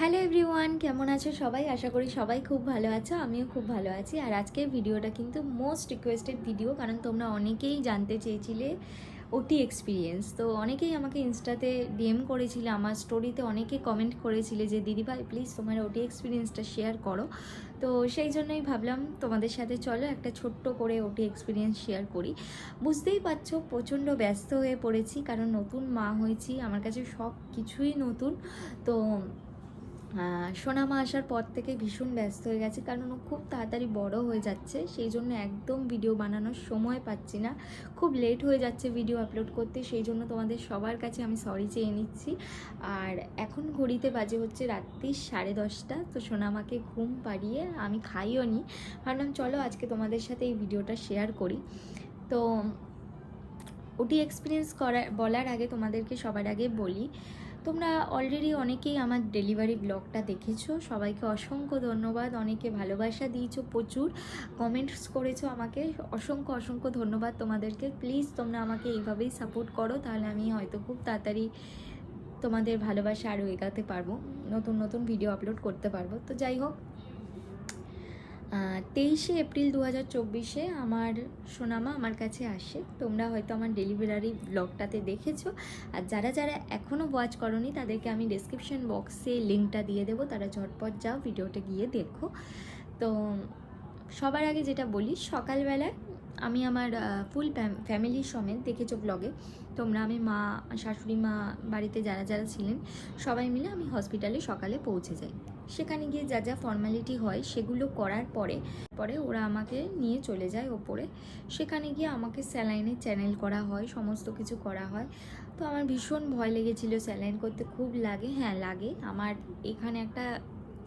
Hello everyone, কেমন আছো সবাই? আশা করি সবাই খুব ভালো আছো, আমিও খুব ভালো আছি। আর আজকের ভিডিওটা কিন্তু মোস্ট রিকোয়েস্টেড ভিডিও কারণ তোমরা অনেকেই জানতে চেয়েছিলে ওটি এক্সপিরিয়েন্স তো অনেকেই আমাকে ইনস্টাতে ডিএম করেছিলে, আমার স্টোরিতে অনেকে কমেন্ট করেছিলে যে দিদিভাই প্লিজ তোমার ওটি এক্সপিরিয়েন্সটা শেয়ার করো। তো সেই জন্যই ভাবলাম তোমাদের সাথে চলো একটা ছোট্ট করে ওটি এক্সপিরিয়েন্স শেয়ার করি। বুঝতেই পারছ, প্রচণ্ড ব্যস্ত হয়ে পড়েছি, কারণ নতুন মা হয়েছি, আমার কাছে সব কিছুই নতুন। তো সোনামা আসার পর থেকে ভীষণ ব্যস্ত হয়ে গেছে কারণ ও খুব তাড়াতাড়ি বড় হয়ে যাচ্ছে। সেই জন্য একদম ভিডিও বানানোর সময় পাচ্ছি না। খুব লেট হয়ে যাচ্ছে ভিডিও আপলোড করতে, সেই জন্য তোমাদের সবার কাছে আমি সরি চেয়ে নিচ্ছি। আর এখন ঘড়িতে বাজে হচ্ছে রাত্রি সাড়ে দশটা, তো সোনামাকে ঘুম পাড়িয়ে আমি খাইও নি। ভাবলাম চলো আজকে তোমাদের সাথে এই ভিডিওটা শেয়ার করি। তো ওটি এক্সপিরিয়েন্স করার বলার আগে তোমাদেরকে সবার আগে বলি তোমরা অলরেডি অনেকেই আমার ডেলিভারি ব্লগটা দেখেছ। সবাইকে অসংখ্য ধন্যবাদ। অনেকে ভালোবাসা দিয়েছ প্রচুর। কমেন্টস করেছ আমাকে। অসংখ্য অসংখ্য ধন্যবাদ তোমাদেরকে। প্লিজ তোমরা আমাকে এইভাবেই সাপোর্ট করো, তাহলে আমি হয়তো খুব তাড়াতাড়ি তোমাদের ভালোবাসা আরও এগাতে পারব। নতুন নতুন ভিডিও আপলোড করতে পারব। তো যাই হোক তেইশে এপ্রিল দু হাজার চব্বিশে আমার সোনামা আমার কাছে আসে। তোমরা হয়তো আমার ডেলিভারি ব্লগটাতে দেখেছ। আর যারা যারা এখনও ওয়াচ করনি, তাদেরকে আমি ডিসক্রিপশন বক্সে লিঙ্কটা দিয়ে দেবো। তারা ঝটপট যাও, ভিডিওটা গিয়ে দেখো। তো সবার আগে যেটা বলি, সকালবেলায় আমি আমার ফুল ফ্যামিলির সমেত দেখেছ ব্লগে তোমরা, আমি মা, শাশুড়ি মা, বাড়িতে যারা যারা ছিলেন, সবাই মিলে আমি হসপিটালে সকালে পৌঁছে যাই। সেখানে গিয়ে যা যা ফর্মালিটি হয়, সেগুলো করার পরে পরে ওরা আমাকে নিয়ে চলে যায় ওপরে। সেখানে গিয়ে আমাকে স্যালাইনে চ্যানেল করা হয়, সমস্ত কিছু করা হয়। তো আমার ভীষণ ভয় লেগেছিল স্যালাইন করতে, খুব লাগে হ্যাঁ লাগে। আমার এখানে একটা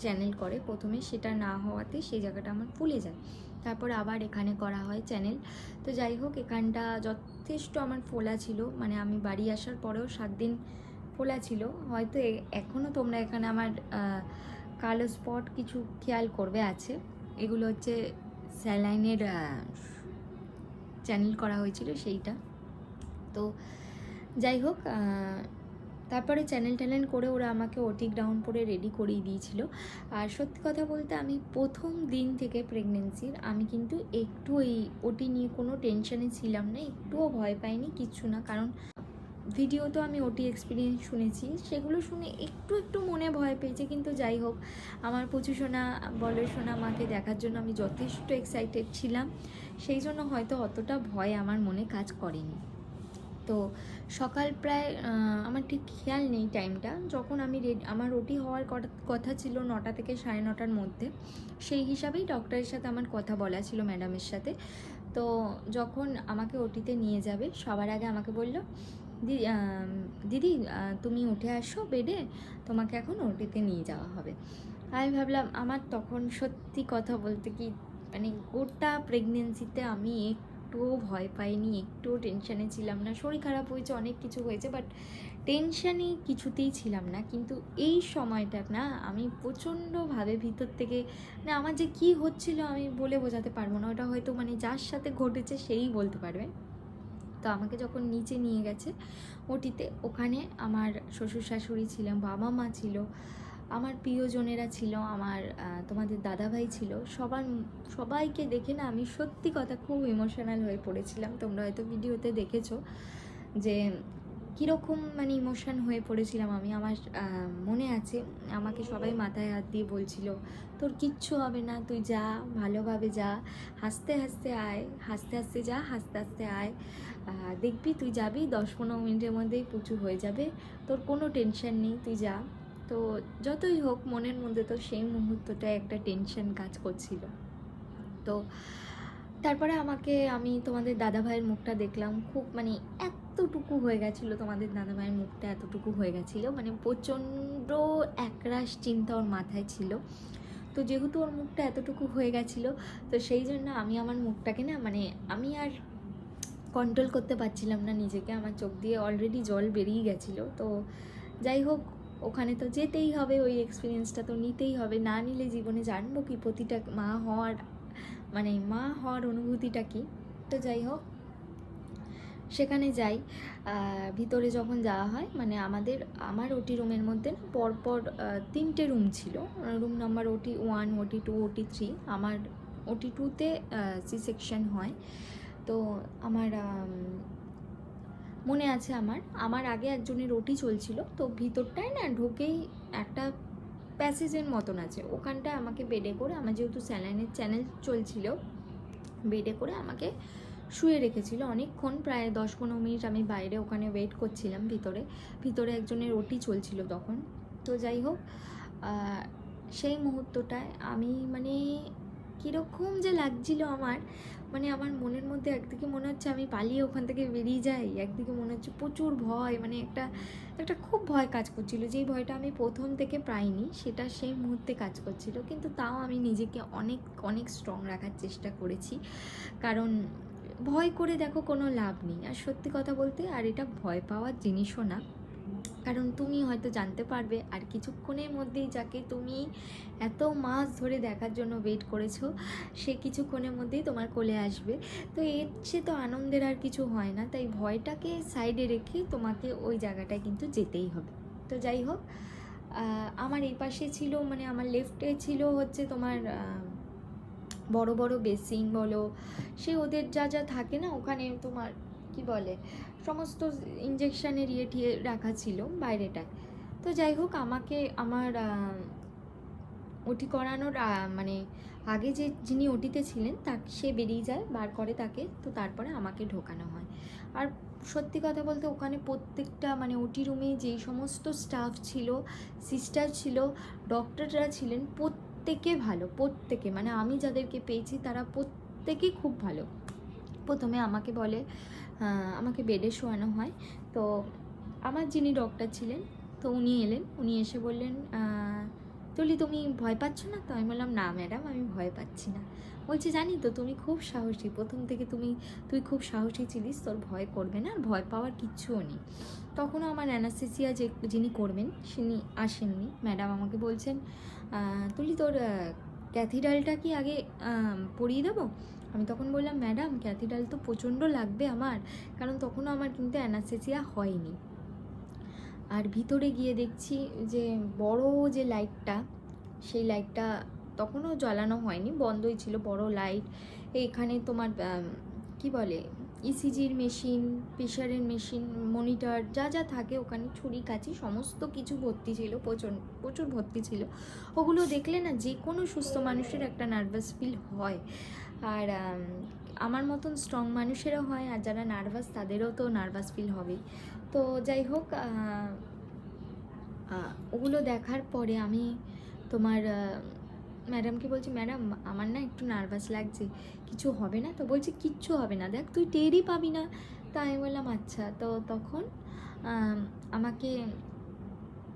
চ্যানেল করে প্রথমে, সেটা না হওয়াতে সেই জায়গাটা আমার ফুলে যায়। তারপর আবার এখানে করা হয় চ্যানেল তো যাই হোক, এখানটা যথেষ্ট আমার ফোলা ছিল। মানে আমি বাড়ি আসার পরেও সাত দিন ফোলা ছিল। হয়তো এখনও তোমরা এখানে আমার কালো স্পট কিছু খেয়াল করবে আছে। এগুলো হচ্ছে স্যালাইনের চ্যানেল করা হয়েছিল সেইটা। তো যাই হোক তারপরে চ্যানেল ট্যানেল করে ওরা আমাকে ওটি গ্রাউন্ড করে রেডি করিয়ে দিয়েছিল। আর সত্যি কথা বলতে আমি প্রথম দিন থেকে প্রেগনেন্সির, আমি কিন্তু একটু এই ওটি নিয়ে কোনো টেনশানে ছিলাম না, একটুও ভয় পাইনি, কিচ্ছু না। কারণ ভিডিও তো আমি ওটি এক্সপিরিয়েন্স শুনেছি, সেগুলো শুনে একটু একটু মনে ভয় পেয়েছে, কিন্তু যাই হোক, আমার প্রচুর সোনা বলের সোনা মাকে দেখার জন্য আমি যথেষ্ট এক্সাইটেড ছিলাম, সেই জন্য হয়তো অতটা ভয় আমার মনে কাজ করেনি। তো সকাল প্রায় আমার ঠিক খেয়াল নেই টাইমটা যখন আমি রেডি আমার ওটি হওয়ার কথা ছিল নটা থেকে সাড়ে নটার মধ্যে। সেই হিসাবেই ডক্টরের সাথে আমার কথা বলা ছিল ম্যাডামের সাথে। তো যখন আমাকে ওটিতে নিয়ে যাবে সবার আগে আমাকে বলল "দি- আম, দিদি তুমি উঠে আসো বেডে তোমাকে এখন ওটিতে নিয়ে যাওয়া হবে। আমি ভাবলাম আমার তখন সত্যি কথা বলতে কি মানে গোটা প্রেগনেন্সিতে আমি একটুও ভয় পাইনি, একটুও টেনশানে ছিলাম না। শরীর খারাপ হয়েছে, অনেক কিছু হয়েছে বাট টেনশানে কিছুতেই ছিলাম না। কিন্তু এই সময়টা না, আমি প্রচণ্ডভাবে ভিতর থেকে মানে আমার যে কি হচ্ছিল আমি বলে বোঝাতে পারব না। ওটা হয়তো মানে যার সাথে ঘটেছে সেই বলতে পারবে। তো আমাকে যখন নিচে নিয়ে গেছে, ওটিতে, ওখানে আমার শ্বশুর শাশুড়ি ছিলাম বাবা মা ছিল আমার প্রিয়জনেরা ছিল, আমার তোমাদের দাদাভাই ছিল, সবার, সবাইকে দেখে না আমি সত্যি কথা খুব ইমোশনাল হয়ে পড়েছিলাম। তোমরা হয়তো ভিডিওতে দেখেছ যে কীরকম মানে ইমোশন হয়ে পড়েছিলাম আমি। আমার মনে আছে, আমাকে সবাই মাথায় হাত দিয়ে বলছিল, তোর কিচ্ছু হবে না, তুই যা, ভালোভাবে যা, হাসতে হাসতে আয়, হাসতে হাসতে যা, হাসতে হাসতে আয়। দেখবি তুই যাবি, দশ পনেরো মিনিটের মধ্যেই পুচু হয়ে যাবে, তোর কোনো টেনশন নেই, তুই যা। তো যতই হোক, মনের মধ্যে তো সেই মুহূর্তটায় একটা টেনশন কাজ করছিল। তো তারপরে আমাকে, আমি তোমাদের দাদাভাইয়ের মুখটা দেখলাম, খুব মানে এতটুকু হয়ে গেছিল তোমাদের দাদাভাইয়ের মুখটা, এতটুকু হয়ে গেছিল। মানে প্রচণ্ড একরাশ চিন্তা ওর মাথায় ছিল। তো যেহেতু ওর মুখটা এতটুকু হয়ে গেছিল, তো সেই জন্য আমি আমার মুখটাকে না মানে আমি আর কন্ট্রোল করতে পারছিলাম না নিজেকে। আমার চোখ দিয়ে অলরেডি জল বেরিয়ে গেছিল। তো যাই হোক ওখানে তো যেতেই হবে ওই এক্সপিরিয়েন্সটা তো নিতেই হবে। না নিলে জীবনে জানব কি প্রতিটা মা হওয়ার মানে মা হওয়ার অনুভূতিটা কি? তো যাই হোক সেখানে যাই। ভিতরে যখন যাওয়া হয় মানে আমাদের আমার ওটি রুমের মধ্যে না পরপর তিনটে রুম ছিল। Room number OT one OT two OT three আমার ওটি টুতে সি সেকশন হয়। তো আমার আম, মনে আছে আমার আমার আগে একজনের ওটি চলছিল, তো ভিতরটায় না ঢুকেই একটা প্যাসেজের মতন আছে। ওখানটায় আমাকে বেডে করে, আমার যেহেতু স্যালাইনের চ্যানেল চলছিল, বেডে করে আমাকে শুয়ে রেখেছিল। অনেকক্ষণ, প্রায় দশ পনেরো মিনিট আমি বাইরে ওখানে ওয়েট করছিলাম ভিতরে ভিতরে একজনের ওটি চলছিল তখন। তো যাই হোক সেই মুহূর্তটায় আমি মানে কীরকম যে লাগছিল আমার মানে আমার মনের মধ্যে একদিকে মনে হচ্ছে আমি পালিয়ে ওখান থেকে বেরিয়ে যাই, একদিকে মনে হচ্ছে প্রচুর ভয় মানে একটা একটা খুব ভয় কাজ করছিল। যেই ভয়টা আমি প্রথম থেকে পাইনি, সেটা সেই মুহূর্তে কাজ করছিল। কিন্তু তাও আমি নিজেকে অনেক অনেক স্ট্রং রাখার চেষ্টা করেছি। কারণ ভয় করে দেখো কোনো লাভ নেই। আর সত্যি কথা বলতে, আর এটা ভয় পাওয়ার জিনিসও না। কারণ তুমি হয়তো জানতে পারবে আর কিছুক্ষণের মধ্যেই যাকে তুমি এত মাস ধরে দেখার জন্য ওয়েট করেছ, সে কিছুক্ষণের মধ্যেই তোমার কোলে আসবে। তো এর চেয়ে তো আনন্দের আর কিছু হয় না, তাই ভয়টাকে সাইডে রেখে তোমাকে ওই জায়গাটায় কিন্তু যেতেই হবে। তো যাই হোক আমার এই পাশে ছিল মানে আমার লেফটে ছিল হচ্ছে তোমার বড় বড় বেসিন বলো, সে ওদের যা যা থাকে না, ওখানে তোমার কি বলে সমস্ত ইঞ্জেকশনের ইয়ে টিয়ে রাখা ছিল বাইরেটায়। তো যাই হোক, আমাকে, আমার ওটি করানোর মানে আগে যে যিনি ওটিতে ছিলেন তা সে বেরিয়ে যায়, বার করে তাকে, তো তারপরে আমাকে ঢোকানো হয়। আর সত্যি কথা বলতে ওখানে প্রত্যেকটা মানে ওটি রুমে যেই সমস্ত স্টাফ ছিল সিস্টার ছিল ডক্টররা ছিলেন, প্রত্যেকে ভালো, প্রত্যেকে। মানে আমি যাদেরকে পেয়েছি, তারা প্রত্যেকেই খুব ভালো। প্রথমে আমাকে বলে আমাকে বেডে শোয়ানো হয়। তো আমার যিনি ডক্টর ছিলেন, তো উনি এলেন। উনি এসে বললেন তুলি তুমি ভয় পাচ্ছ না? তো আমি বললাম, না ম্যাডাম, আমি ভয় পাচ্ছি না। বলছে, জানি তো, তুমি খুব সাহসী। প্রথম থেকে তুমি, তুই খুব সাহসী ছিলিস, তোর ভয় করবে না, আর ভয় পাওয়ার কিচ্ছুও নেই। তখনও আমার অ্যানাস্থেসিয়া যে, যিনি করবেন তিনি আসেননি। ম্যাডাম আমাকে বলছেন তুলি তোর ক্যাথিডালটা কি আগে পরিয়ে দেবো? আমি তখন বললাম, ম্যাডাম ক্যাথিডাল তো প্রচণ্ড লাগবে আমার। কারণ তখনও আমার কিন্তু অ্যানাস্থেসিয়া হয়নি। আর ভিতরে গিয়ে দেখছি যে, বড় যে লাইটটা, সেই লাইটটা তখনও জ্বালানো হয়নি, বন্ধই ছিল, বড় লাইট। এখানে তোমার কি বলে ইসিজির মেশিন প্রেশারের মেশিন, মনিটর, যা যা থাকে, ওখানে ছুরি, কাচি, সমস্ত কিছু ভর্তি ছিল প্রচুর প্রচুর ভর্তি ছিল। ওগুলো দেখলে না যে কোনো সুস্থ মানুষের একটা নার্ভাস ফিল হয়। আর আমার মতন স্ট্রং মানুষেরও হয় আর যারা নার্ভাস তাদেরও তো নার্ভাস ফিল হবেই। তো যাই হোক ওগুলো দেখার পরে আমি তোমার ম্যাডামকে বলছি ম্যাডাম আমার না একটু নার্ভাস লাগছে। কিছু হবে না তো? বলছে, কিচ্ছু হবে না। দেখ, তুই টেরই পাবি না। তা আমি বললাম আচ্ছা। তো তখন আমাকে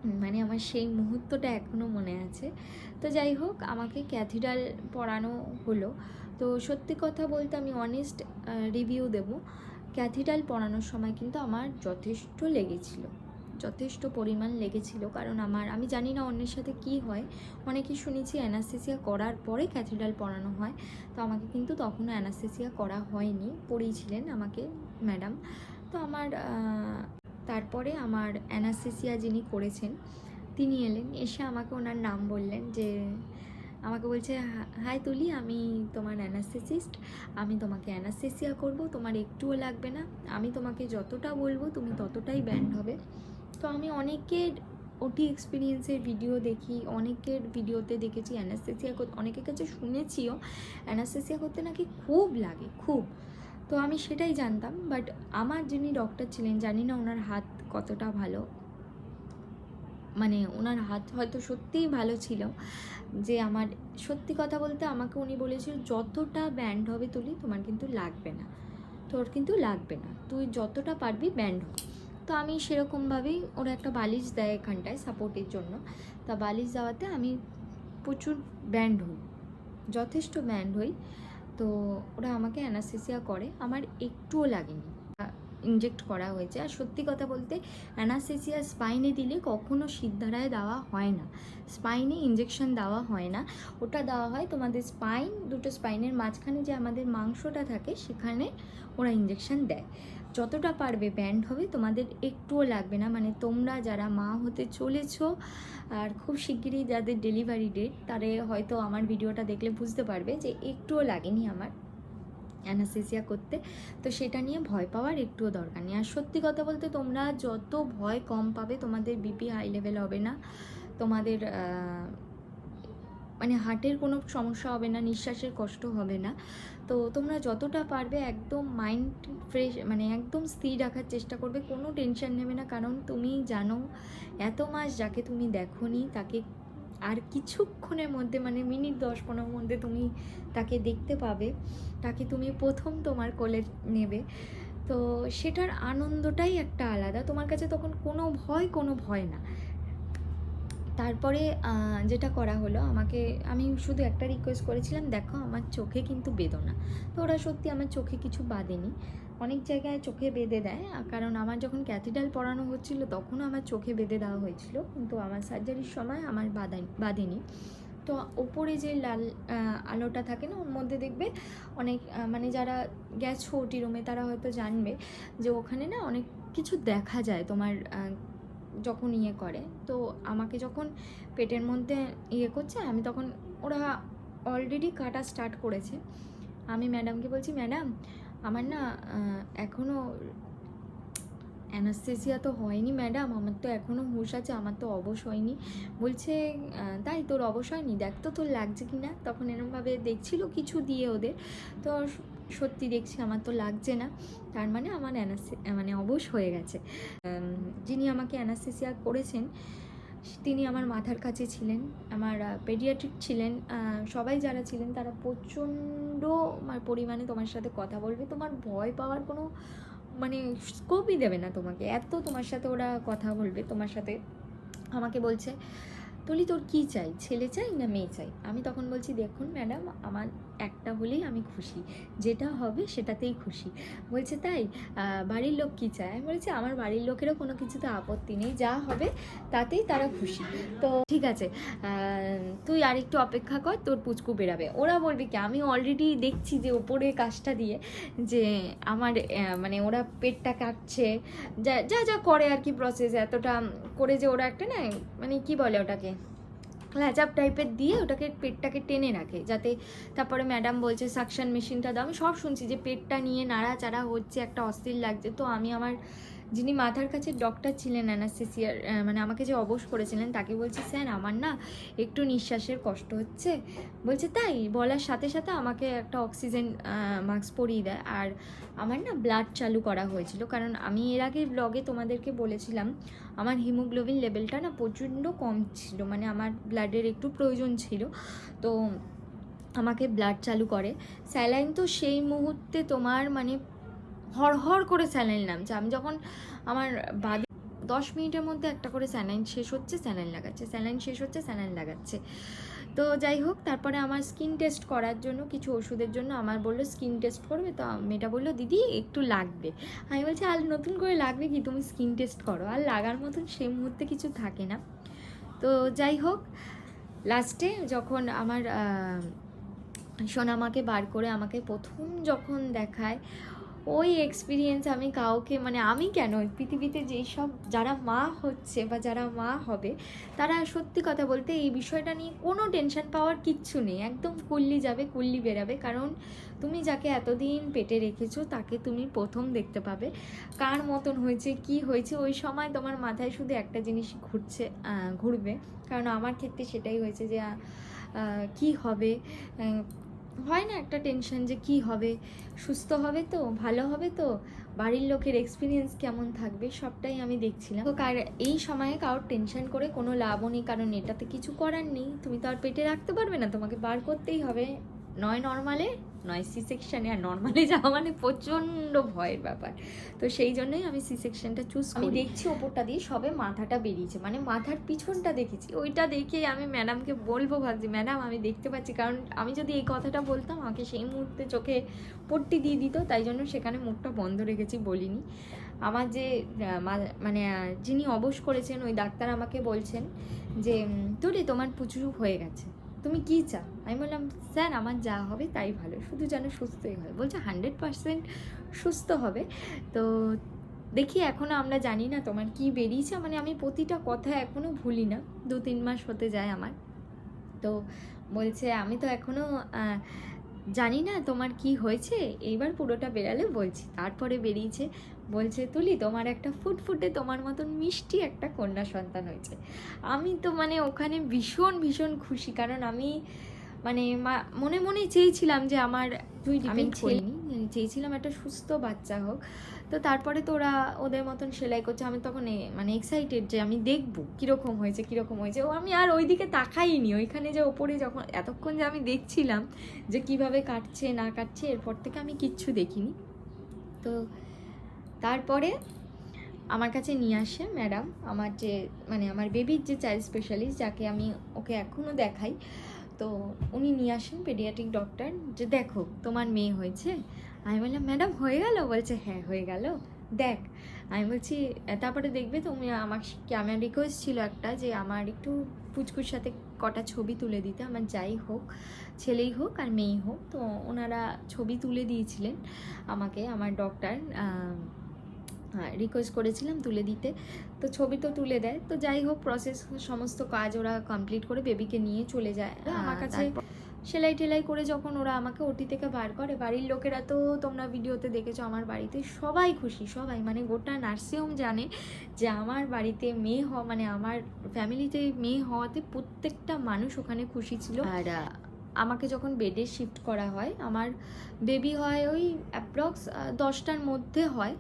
মানে আমার সেই মুহূর্তটা এখনও মনে আছে। তো যাই হোক, আমাকে ক্যাথিডাল পড়ানো হলো। তো সত্যি কথা বলতে আমি অনেস্ট রিভিউ দেব। ক্যাথিডাল পড়ানোর সময় কিন্তু আমার যথেষ্ট লেগেছিল। যথেষ্ট পরিমাণ লেগেছিল। কারণ আমার, আমি জানি না অন্যের সাথে কি হয়। অনেকে শুনেছি অ্যানাস্থেসিয়া করার পরে ক্যাথিডাল পড়ানো হয়। তো আমাকে কিন্তু তখনও অ্যানাস্থেসিয়া করা হয়নি। পড়িয়েছিলেন আমাকে ম্যাডাম। তো আমার তারপরে আমার অ্যানাস্থেসিয়া যিনি করেছেন, তিনি এলেন, এসে আমাকে ওনার নাম বললেন যে, আমাকে বলছে "হা- হাই তুলি, আমি তোমার অ্যানাস্থেসিস্ট, আমি তোমাকে অ্যানাস্থেসিয়া করব, তোমার একটুও লাগবে না, আমি তোমাকে যতটা বলব, তুমি ততটাই ব্যান্ড হবে। তো আমি অনেকের ওটি এক্সপিরিয়েন্সের ভিডিও দেখি, অনেকের ভিডিওতে দেখেছি অ্যানাস্থেসিয়া অনেকের কাছে শুনেছিও, অ্যানাস্থেসিয়া করতে নাকি খুব লাগে, খুব। তো আমি সেটাই জানতাম বাট আমার যিনি ডক্টর ছিলেন, জানি না ওনার হাত কতটা ভালো। মানে ওনার হাত হয়তো সত্যিই ভালো ছিল, যে আমার, সত্যি কথা বলতে আমাকে উনি বলেছিল, যতটা ব্যান্ড হবে তুলি, তোমার কিন্তু লাগবে না। তোর কিন্তু লাগবে না। তুই যতটা পারবি ব্যান্ড হ। তো আমি সেরকমভাবেই ওরা একটা বালিশ দেয় এখানটায় সাপোর্টের জন্য। তা বালিশ দেওয়াতে আমি প্রচুর ব্যান্ড হই, যথেষ্ট ব্যান্ড হই। তো ওরা আমাকে অ্যানাস্থেসিয়া করে। আমার একটুও লাগেনি। ইনজেক্ট করা হয়েছে। আর সত্যি কথা বলতে অ্যানাস্থেসিয়া স্পাইনে দিলে কখনো সিদ্ধারায় দেওয়া হয় না। স্পাইনে ইঞ্জেকশন দেওয়া হয় না। ওটা দেওয়া হয় তোমাদের স্পাইন দুটো স্পাইনের মাঝখানে যে আমাদের মাংসটা থাকে, সেখানে ওরা ইঞ্জেকশন দেয়। যতটা পারবে ব্যান্ড হবে, তোমাদের একটুও লাগবে না। মানে তোমরা যারা মা হতে চলেছো, আর খুব শিগগিরই যাদের ডেলিভারি ডেট তারে হয়তো আমার ভিডিওটা দেখলে বুঝতে পারবে যে একটুও লাগেনি আমার অ্যানাসেসিয়া করতে। তো সেটা নিয়ে ভয় পাওয়ার একটুও দরকার নেই। আর সত্যি কথা বলতে তোমরা যত ভয় কম পাবে, তোমাদের বিপি হাই লেভেল হবে না। তোমাদের মানে হার্টের কোনো সমস্যা হবে না, নিঃশ্বাসের কষ্ট হবে না। তো তোমরা যতটা পারবে একদম মাইন্ড ফ্রেশ মানে একদম স্থির রাখার চেষ্টা করবে, কোনো টেনশন নেবে না। কারণ তুমি জানো, এত মাস যাকে তুমি দেখোনি, তাকে আর কিছুক্ষণের মধ্যে মানে মিনিট দশ পনেরোর মধ্যে তুমি তাকে দেখতে পাবে, তাকে তুমি প্রথম তোমার কোলে নেবে। তো সেটার আনন্দটাই একটা আলাদা। তোমার কাছে তখন কোনো ভয় কোনো ভয় না। তারপরে যেটা করা হলো, আমাকে, আমি শুধু একটা রিকোয়েস্ট করেছিলাম, দেখো, আমার চোখে কিন্তু বেদনা। তো ওরা সত্যি আমার চোখে কিছু বাঁধেনি। অনেক জায়গায় চোখে বেঁধে দেয় কারণ আমার যখন ক্যাথিডাল পড়ানো হচ্ছিল, তখনও আমার চোখে বেঁধে দেওয়া হয়েছিল। কিন্তু আমার সার্জারির সময় আমার বাঁধাই, বাঁধেনি। তো ওপরে যে লাল আলোটা থাকে না, ওর মধ্যে দেখবে অনেক মানে যারা গেছো ওটি রুমে তারা হয়তো জানবে যে ওখানে না অনেক কিছু দেখা যায় তোমার যখন ইয়ে করে, তো আমাকে যখন পেটের মধ্যে ইয়ে করছে, আমি তখন ওরা অলরেডি কাটা স্টার্ট করেছে। আমি ম্যাডামকে বলছি ম্যাডাম আমার না এখনও এখনও অ্যানাস্থেসিয়া তো হয়নি ম্যাডাম আমার তো এখনও হুঁশ আছে, আমার তো অবশ হয়নি। বলছে তাই তোর অবশ হয়নি, দেখ তো তোর লাগছে কি না তখন এরমভাবে দেখছিল কিছু দিয়ে ওদের। তো সত্যি দেখছি, আমার তো লাগছে না। তার মানে আমার অ্যানাস্থে মানে অবশ হয়ে গেছে। যিনি আমাকে অ্যানাস্থেসিয়া করেছেন, তিনি আমার মাথার কাছে ছিলেন, আমার পেডিয়াট্রিক ছিলেন সবাই যারা ছিলেন তারা প্রচণ্ড পরিমাণে তোমার সাথে কথা বলবে। তোমার ভয় পাওয়ার কোনো মানে স্কোপই দেবে না তোমাকে। এত তোমার সাথে ওরা কথা বলবে, তোমার সাথে আমাকে বলছে, তুলি তোর কি চাই? ছেলে চাই না মেয়ে চাই? আমি তখন বলছি, দেখুন ম্যাডাম, আমার একটা হলেই আমি খুশি। যেটা হবে সেটাতেই খুশি। বলছে, তাই বাড়ির লোক কী চায়? আমি বলছি, আমার বাড়ির লোকেরও কোনো কিছুতে আপত্তি নেই। যা হবে তাতেই তারা খুশি। তো ঠিক আছে তুই আর একটু অপেক্ষা কর, তোর পুচকু বেরাবে। ওরা বলবে কি, আমি অলরেডি দেখছি যে ওপরে কাজটা দিয়ে, যে আমার মানে ওরা পেটটা কাটছে। যা যা যা করে আর কি প্রসেস এতটা করে যে ওরা একটা না মানে কি বলে ওটাকে? ল্যাচাপ টাইপের দিয়ে ওটাকে পেটটাকে টেনে রাখে, যাতে তারপরে ম্যাডাম বলছে সাকশন মেশিনটা দাও। আমি সব শুনছি যে পেটটা নিয়ে নাড়াচাড়া হচ্ছে, একটা অস্থির লাগছে। তো আমি আমার যিনি মাথার কাছে ডক্টর ছিলেন অ্যানাস্থেসিয়ার মানে আমাকে যে অবশ করেছিলেন, তাকে বলছি, স্যার, আমার না একটু নিঃশ্বাসের কষ্ট হচ্ছে। বলছে, তাই? বলার সাথে সাথে আমাকে একটা অক্সিজেন মাস্ক পরিয়ে দেয়। আর আমার না ব্লাড চালু করা হয়েছিল। কারণ আমি এর আগে ব্লগে তোমাদেরকে বলেছিলাম, আমার হিমোগ্লোবিন লেভেলটা না প্রচণ্ড কম ছিল। মানে আমার ব্লাডের একটু প্রয়োজন ছিল। তো আমাকে ব্লাড চালু করে। স্যালাইন তো সেই মুহূর্তে তোমার মানে হড়হড় করে স্যালাইন নামছে আমি যখন আমার বাদে দশ মিনিটের মধ্যে একটা করে স্যালাইন শেষ হচ্ছে, স্যালাইন লাগাচ্ছে, স্যালাইন শেষ হচ্ছে, স্যালাইন লাগাচ্ছে। তো যাই হোক, তারপরে আমার স্কিন টেস্ট করার জন্য, কিছু ওষুধের জন্য আমার বলল, স্কিন টেস্ট করবে? তো মেয়েটা বলল, দিদি, একটু লাগবে। আমি বলছি, আর নতুন করে লাগবে কি? তুমি স্কিন টেস্ট করো। আর লাগার মতন সেই মুহূর্তে কিছু থাকে না। তো যাই হোক, লাস্টে যখন আমার সোনামাকে বার করে আমাকে প্রথম যখন দেখায় ওই এক্সপিরিয়েন্স আমি কাউকে মানে আমি কেন? পৃথিবীতে যেই সব যারা মা হচ্ছে বা যারা মা হবে, তারা সত্যি কথা বলতে এই বিষয়টা নিয়ে কোনো টেনশন পাওয়ার কিচ্ছু নেই। একদম কুল্লি যাবে, কুল্লি বেরাবে। কারণ তুমি যাকে এতদিন পেটে রেখেছো, তাকে তুমি প্রথম দেখতে পাবে। কার মতন হয়েছে, কি হয়েছে, ওই সময় তোমার মাথায় শুধু একটা জিনিস ঘুরছে ঘুরবে। কারণ আমার ক্ষেত্রে সেটাই হয়েছে যে কি হবে? হয় না একটা টেনশন যে কি হবে? সুস্থ হবে তো? ভালো হবে তো? বাড়ির লোকের এক্সপিরিয়েন্স কেমন থাকবে? সবটাই আমি দেখছিলাম। তো কার, এই সময়ে কারোর টেনশন করে কোনো লাভও নেই, কারণ এটাতে কিছু করার নেই। তুমি তো আর পেটে রাখতে পারবে না, তোমাকে বার করতেই হবে। নয় নর্মালে নয় সি সেকশানে আর নর্মালে যাওয়া মানে প্রচণ্ড ভয়ের ব্যাপার। তো সেই জন্যই আমি সি সেকশনটা চুজ আমি দেখছি ওপরটা দিয়ে সবে মাথাটা বেরিয়েছে মানে মাথার পিছনটা দেখেছি। ওইটা দেখে আমি ম্যাডামকে বলব ভাবছি ম্যাডাম আমি দেখতে পাচ্ছি। কারণ আমি যদি এই কথাটা বলতাম আমাকে সেই মুহূর্তে চোখে পট্টি দিয়ে দিত তাই জন্য সেখানে মুখটা বন্ধ রেখেছি বলিনি। আমার যে মা- মানে যিনি অবশ করেছেন ওই ডাক্তার আমাকে বলছেন যে তোরে তোমার প্রচুর হয়ে গেছে। তুমি কী চাও? আমি বললাম, স্যার, আমার যা হবে তাই ভালো। শুধু যেন সুস্থই হয়। বলছে, হান্ড্রেড পারসেন্ট সুস্থ হবে। তো দেখি এখনও আমরা জানি না তোমার কি বেরিয়েছে। মানে আমি প্রতিটা কথা এখনও ভুলি না। দু তিন মাস হতে যায় আমার। তো বলছে, আমি তো এখনও জানি না তোমার কি হয়েছে। এইবার পুরোটা বেরালে বলছি। তারপরে বেরিয়েছে বলছে তুলি তোমার একটা ফুটফুটে তোমার মতন মিষ্টি একটা কন্যা সন্তান হয়েছে। আমি তো মানে ওখানে ভীষণ ভীষণ খুশি কারণ আমি মানে মা- মনে মনে চেয়েছিলাম যে আমার তুই আমি চেয়েছিলাম একটা সুস্থ বাচ্চা হোক। তো তারপরে তো ওরা ওদের মতন সেলাই করছে। আমি তখন মানে এক্সাইটেড যে আমি দেখব কীরকম হয়েছে কীরকম হয়েছে। ও আমি আর ওইদিকে তাকাইনি। ওইখানে যে ওপরে যখন এতক্ষণ যে আমি দেখছিলাম যে কীভাবে কাটছে না কাটছে এরপর থেকে আমি কিচ্ছু দেখিনি। তো তারপরে আমার কাছে নিয়ে আসে ম্যাডাম, আমার যে মানে আমার বেবির যে চাইল্ড স্পেশালিস্ট যাকে আমি ওকে এখনও দেখাই, তো উনি নিয়ে আসেন পেডিয়াট্রিক ডক্টর যে দেখো তোমার মেয়ে হয়েছে। আমি বললাম, ম্যাডাম, হয়ে গেল? বলছে হ্যাঁ হয়ে গেল। দেখ। আমি বলছি, তারপরে দেখবে তুমি আমাকে আমার রিকোয়েস্ট ছিল একটা যে আমার একটু পুচকুর সাথে কটা ছবি তুলে দিতে, আমার যাই হোক, ছেলেই হোক আর মেয়েই হোক। তো ওনারা ছবি তুলে দিয়েছিলেন আমাকে, আমার ডক্টর হ্যাঁ রিকোয়েস্ট করেছিলাম তুলে দিতে। তো ছবি তো তুলে দেয়। তো যাই হোক প্রসেস সমস্ত কাজ ওরা কমপ্লিট করে বেবিকে নিয়ে চলে যায়। আমার কাছে সেলাই টেলাই করে যখন ওরা আমাকে ওটি থেকে বার করে বাড়ির লোকেরা তো তোমরা ভিডিওতে দেখেছ আমার বাড়িতে সবাই খুশি সবাই। মানে গোটা নার্সিংহোম জানে যে আমার বাড়িতে মেয়ে হওয়া মানে আমার ফ্যামিলিতে মেয়ে হওয়াতে প্রত্যেকটা মানুষ ওখানে খুশি ছিল। আর আমাকে যখন বেডে শিফট করা হয় আমার বেবি হয় ওই অ্যাপ্রক্স দশটার মধ্যে হয়।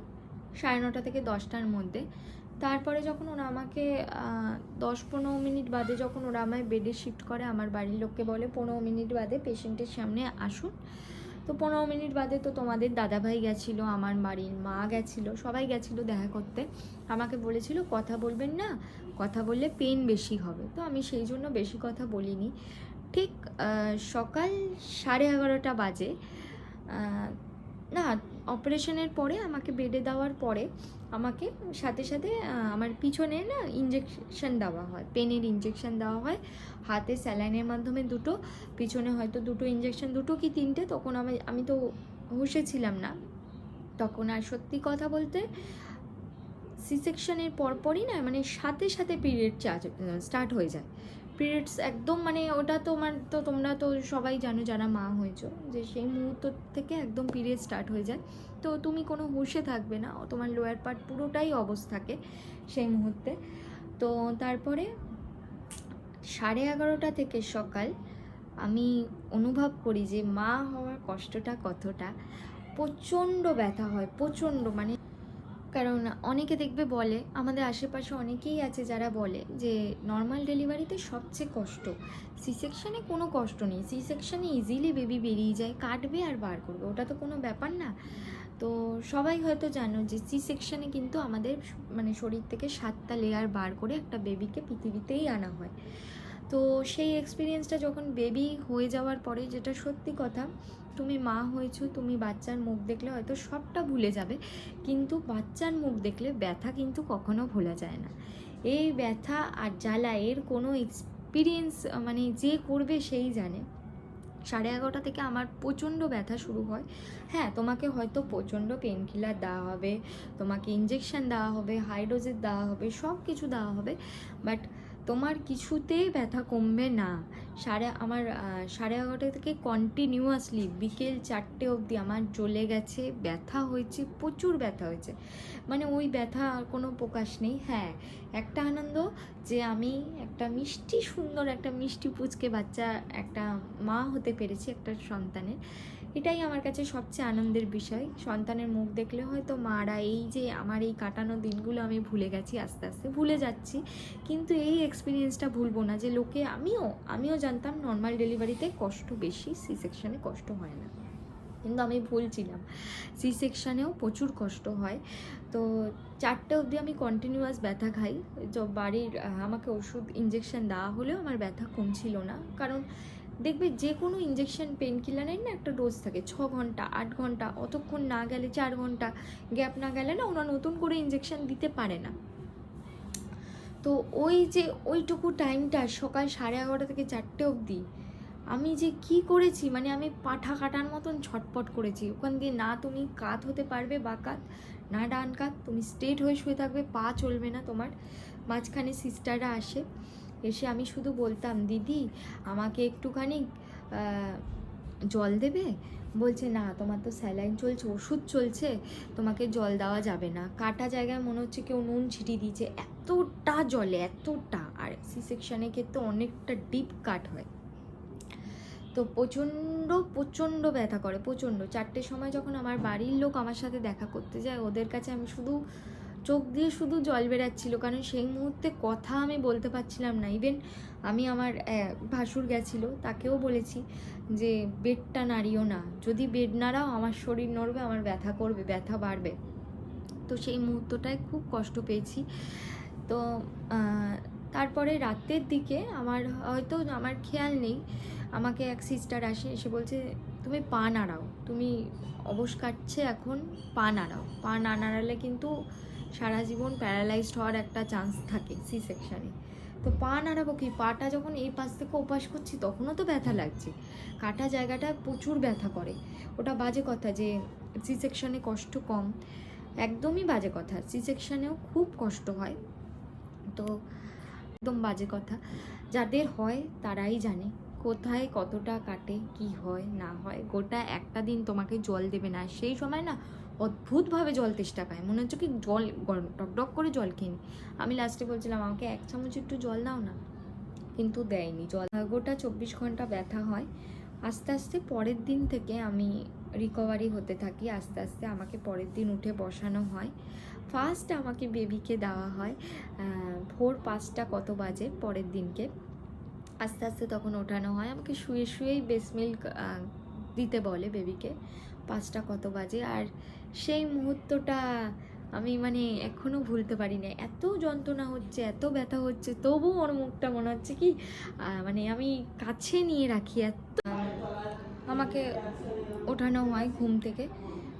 সাড়ে নটা থেকে দশটার মধ্যে। তারপরে যখন ওরা আমাকে দশ পনেরো মিনিট বাদে যখন ওরা আমায় বেডে শিফট করে, আমার বাড়ির লোককে বলে, পনেরো মিনিট বাদে পেশেন্টের সামনে আসুন। তো পনেরো মিনিট বাদে তো তোমাদের দাদাভাই গেছিল, আমার বাড়ির মা গেছিল, সবাই গেছিল দেখা করতে। আমাকে বলেছিল, কথা বলবেন না, কথা বললে পেন বেশি হবে। তো আমি সেই জন্য বেশি কথা বলিনি। ঠিক সকাল সাড়ে এগারোটা বাজে না অপারেশনের পরে, আমাকে বেডে দেওয়ার পরে, আমাকে সাথে সাথে আমার পিছনে না ইঞ্জেকশন দেওয়া হয় পেনের ইঞ্জেকশন দেওয়া হয়। হাতে স্যালাইনের মাধ্যমে দুটো, পিছনে হয়তো দুটো ইঞ্জেকশন দুটো কি তিনটে, তখন আমি আমি তো হুশে ছিলাম না। তখন আর সত্যি কথা বলতে সি সেকশনের পরপরই না মানে সাথে সাথে পিরিয়ড স্টার্ট হয়ে যায়। পিরিয়ডস একদম মানে ওটা তোমার তো তোমরা তো সবাই জানো যারা মা হয়েছো, যে সেই মুহূর্ত থেকে একদম পিরিয়ড স্টার্ট হয়ে যায়। তো তুমি কোনো হুঁশে থাকবে না, তোমার লোয়ার পার্ট পুরোটাই অবস থাকে সেই মুহূর্তে। তো তারপরে সাড়ে এগারোটা থেকে সকাল আমি অনুভব করি যে মা হওয়ার কষ্টটা কতটা, প্রচণ্ড ব্যথা হয়, প্রচণ্ড মানে কারণ অনেকে দেখবে বলে, আমাদের আশেপাশে অনেকেই আছে যারা বলে যে নর্মাল ডেলিভারিতে সবচেয়ে কষ্ট। সি সেকশনে কোনো কষ্ট নেই। সি সেকশনে ইজিলি বেবি বেরিয়ে যায়, কাটবে আর বার করবে। ওটা তো কোনো ব্যাপার না। তো সবাই হয়তো জানো যে সি সেকশনে কিন্তু আমাদের মানে শরীর থেকে সাতটা লেয়ার বার করে একটা বেবিকে পৃথিবীতেই আনা হয়। তো সেই এক্সপিরিয়েন্সটা যখন বেবি হয়ে যাওয়ার পরে যেটা সত্যি কথা তুমি মা হয়েছো, তুমি বাচ্চার মুখ দেখলে হয়তো সবটা ভুলে যাবে, কিন্তু বাচ্চার মুখ দেখলে ব্যথা কিন্তু কখনো ভোলা যায় না। এই ব্যথা আর জ্বালা এর কোনো এক্সপিরিয়েন্স মানে যে করবে সেই জানে। সাড়ে এগারোটা থেকে আমার প্রচণ্ড ব্যথা শুরু হয়। হ্যাঁ তোমাকে হয়তো প্রচণ্ড পেন কিলার দেওয়া হবে, তোমাকে ইঞ্জেকশন দেওয়া হবে হাই ডোজের দেওয়া হবে সব কিছু দেওয়া হবে বাট তোমার কিছুতেই ব্যথা কমবে না। সাড়ে, আমার সাড়ে এগারোটা থেকে কন্টিনিউয়াসলি বিকেল চারটে অবধি আমার জ্বলে গেছে, ব্যথা হয়েছে, প্রচুর ব্যথা হয়েছে। মানে ওই ব্যথা আর কোনো প্রকাশ নেই। হ্যাঁ একটা আনন্দ যে আমি একটা মিষ্টি সুন্দর একটা মিষ্টি পুচকে বাচ্চা একটা মা হতে পেরেছি একটা সন্তানের। এটাই আমার কাছে সবচেয়ে আনন্দের বিষয়। সন্তানের মুখ দেখলে হয়তো মারা এই যে আমার এই কাটানো দিনগুলো আমি ভুলে গেছি, আস্তে আস্তে ভুলে যাচ্ছি। কিন্তু এই এক্সপিরিয়েন্সটা ভুলবো না যে লোকে আমিও আমিও জানতাম নর্মাল ডেলিভারিতে কষ্ট বেশি সি সেকশনে কষ্ট হয় না। কিন্তু আমি ভুলছিলাম সি সেকশানেও প্রচুর কষ্ট হয়। তো চারটে অবধি আমি কন্টিনিউয়াস ব্যথা খাই। তো বাড়ির আমাকে ওষুধ ইঞ্জেকশন দেওয়া হলেও আমার ব্যথা কমছিল না। কারণ দেখবে যে কোনো ইঞ্জেকশন পেন কিলারের না একটা ডোজ থাকে, ছ ঘণ্টা, আট ঘণ্টা, অতক্ষণ না গেলে চার ঘণ্টা গ্যাপ না গেলে না ওরা নতুন করে ইঞ্জেকশন দিতে পারে না। তো ওই যে ওইটুকু টাইমটা সকাল সাড়ে এগারোটা থেকে চারটে অবধি, আমি যে কি করেছি মানে আমি পাঠা কাটার মতন ছটপট করেছি। ওখান দিয়ে না তুমি কাত হতে পারবে বা কাত, না ডান কাত, তুমি স্ট্রেট হয়ে শুয়ে থাকবে, পা চলবে না তোমার, মাঝখানে সিস্টাররা আসে। এসে আমি শুধু বলতাম, দিদি, আমাকে একটুখানি জল দেবে? বলছে, না, তোমার তো স্যালাইন চলছে, ওষুধ চলছে, তোমাকে জল দেওয়া যাবে না। কাটা জায়গায় মনে হচ্ছে কেউ নুন ছিটিয়ে দিয়েছে। এতটা জলে, এতটা, আর সি সেকশনের ক্ষেত্রে অনেকটা ডিপ কাট হয়। তো প্রচণ্ড প্রচণ্ড ব্যথা করে, প্রচণ্ড। চারটের সময় যখন আমার বাড়ির লোক আমার সাথে দেখা করতে যায়, ওদের কাছে আমি শুধু চোখ দিয়ে শুধু জল বেরাচ্ছিল, কারণ সেই মুহূর্তে কথা আমি বলতে পারছিলাম না। ইভেন আমি আমার ভাসুর গেছিল, তাকেও বলেছি যে, বেডটা নাড়িও না। যদি বেড নাড়াও, আমার শরীর নড়বে, আমার ব্যথা করবে, ব্যথা বাড়বে। তো সেই মুহূর্তটায় খুব কষ্ট পেয়েছি। তো তারপরে রাতের দিকে আমার হয়তো আমার খেয়াল নেই, আমাকে এক সিস্টার আসে, এসে বলছে, তুমি পা নাড়াও, তুমি অবশ কাটছে এখন, পা নাড়াও। পা না নাড়ালে কিন্তু সারা জীবন প্যারালাইজড হওয়ার একটা চান্স থাকে সি সেকশানে তো পা নাড়াবো কি? পাটা যখন এই পাশ থেকে ওপাশ করছি, তখনও তো ব্যথা লাগছে। কাটা জায়গাটা প্রচুর ব্যথা করে। ওটা বাজে কথা যে সি সেকশানে কষ্ট কম। একদমই বাজে কথা। সি সেকশানেও খুব কষ্ট হয়। তো একদম বাজে কথা। যাদের হয় তারাই জানে কোথায় কতটা কাটে, কি হয়, না হয়। গোটা একটা দিন তোমাকে জল দেবে না। সেই সময় না অদ্ভুতভাবে জল তেষ্টা পায়। মনে হচ্ছে কি জল গরম টকটক করে জল কিনি আমি লাস্টে বলছিলাম, আমাকে এক চামচ একটু জল দাও না। কিন্তু দেয়নি। জল গোটা চব্বিশ ঘণ্টা ব্যথা হয়। আস্তে আস্তে পরের দিন থেকে আমি রিকভারি হতে থাকি। আস্তে আস্তে আমাকে পরের দিন উঠে বসানো হয়। ফার্স্ট আমাকে বেবিকে দেওয়া হয়। ভোর পাঁচটা কত বাজে পরের দিনকে। আস্তে আস্তে তখন ওঠানো হয়। আমাকে শুয়ে শুয়েই বেস মিল্ক দিতে বলে বেবিকে পাঁচটা কত বাজে। আর সেই মুহূর্তটা আমি মানে এখনও ভুলতে পারি না এত যন্ত্রণা হচ্ছে, এত ব্যথা হচ্ছে তবু ওর মুখটা মনে হচ্ছে কি মানে আমি কাছে নিয়ে রাখি এত। আমাকে ওঠানো হয় ঘুম থেকে।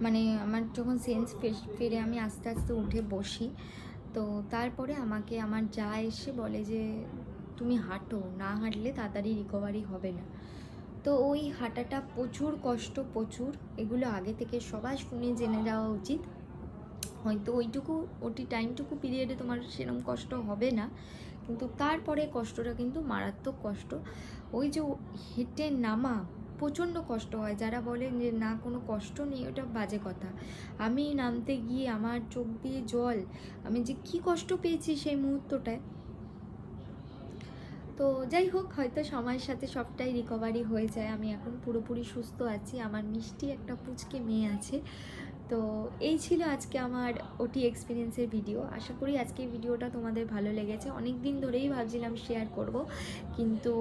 মানে আমার যখন সেন্স ফিরে আমি আস্তে আস্তে উঠে বসি। তো তারপরে আমাকে আমার যা এসে বলে যে, তুমি হাঁটো, না হাঁটলে তাড়াতাড়ি রিকভারি হবে না। তো ওই হাঁটাটা প্রচুর কষ্ট, প্রচুর। এগুলো আগে থেকে সবাই শুনে জেনে যাওয়া উচিত। হয়তো ওইটুকু, ওটি টাইমটুকু পিরিয়ডে তোমার সেরকম কষ্ট হবে না। কিন্তু তারপরে কষ্টটা কিন্তু মারাত্মক কষ্ট। ওই যে হেঁটে নামা প্রচণ্ড কষ্ট হয়। যারা বলেন যে, না, কোনো কষ্ট নেই, ওটা বাজে কথা। আমি নামতে গিয়ে আমার চোখ দিয়ে জল। আমি যে কি কষ্ট পেয়েছি সেই মুহূর্তটায়। তো যাই হোক, হয়তো সময়ের সাথে সবটাই রিকভারি হয়ে যায়। আমি এখন পুরোপুরি সুস্থ আছি। আমার মিষ্টি একটা পুচকে মেয়ে আছে। তো এই ছিল আজকে আমার ওটি এক্সপিরিয়েন্সের ভিডিও আশা করি আজকে ভিডিওটা তোমাদের ভালো লেগেছে। অনেক দিন ধরেই ভাবছিলাম শেয়ার করব, কিন্তু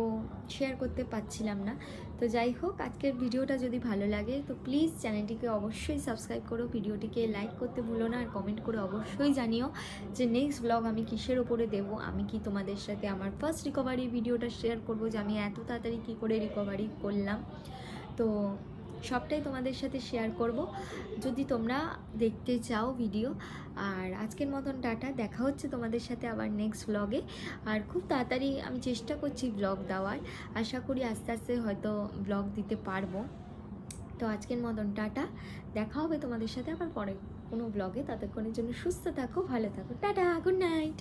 শেয়ার করতে পারছিলাম না। তো যাই হোক, আজকের ভিডিওটা যদি ভালো লাগে, তো প্লিজ চ্যানেলটিকে অবশ্যই সাবস্ক্রাইব করো ভিডিওটিকে লাইক করতে ভুলো না, আর কমেন্ট করে অবশ্যই জানিও যে নেক্সট ব্লগ আমি কিসের ওপরে দেব, আমি কি তোমাদের সাথে আমার ফার্স্ট রিকভারি ভিডিওটা শেয়ার করব, যে আমি এত তাড়াতাড়ি কী করে রিকভারি করলাম। তো সবটাই তোমাদের সাথে শেয়ার করব। যদি তোমরা দেখতে চাও ভিডিও আর আজকের মতন টাটা, দেখা হচ্ছে তোমাদের সাথে আবার নেক্সট ব্লগে আর খুব তাড়াতাড়ি আমি চেষ্টা করছি ব্লগ দেওয়ার। আশা করি আস্তে আস্তে হয়তো ব্লগ দিতে পারব। তো আজকের মতন টাটা, দেখা হবে তোমাদের সাথে আবার পরে কোনো ব্লগে ততক্ষণের জন্য সুস্থ থাকো, ভালো থাকো। Tata good night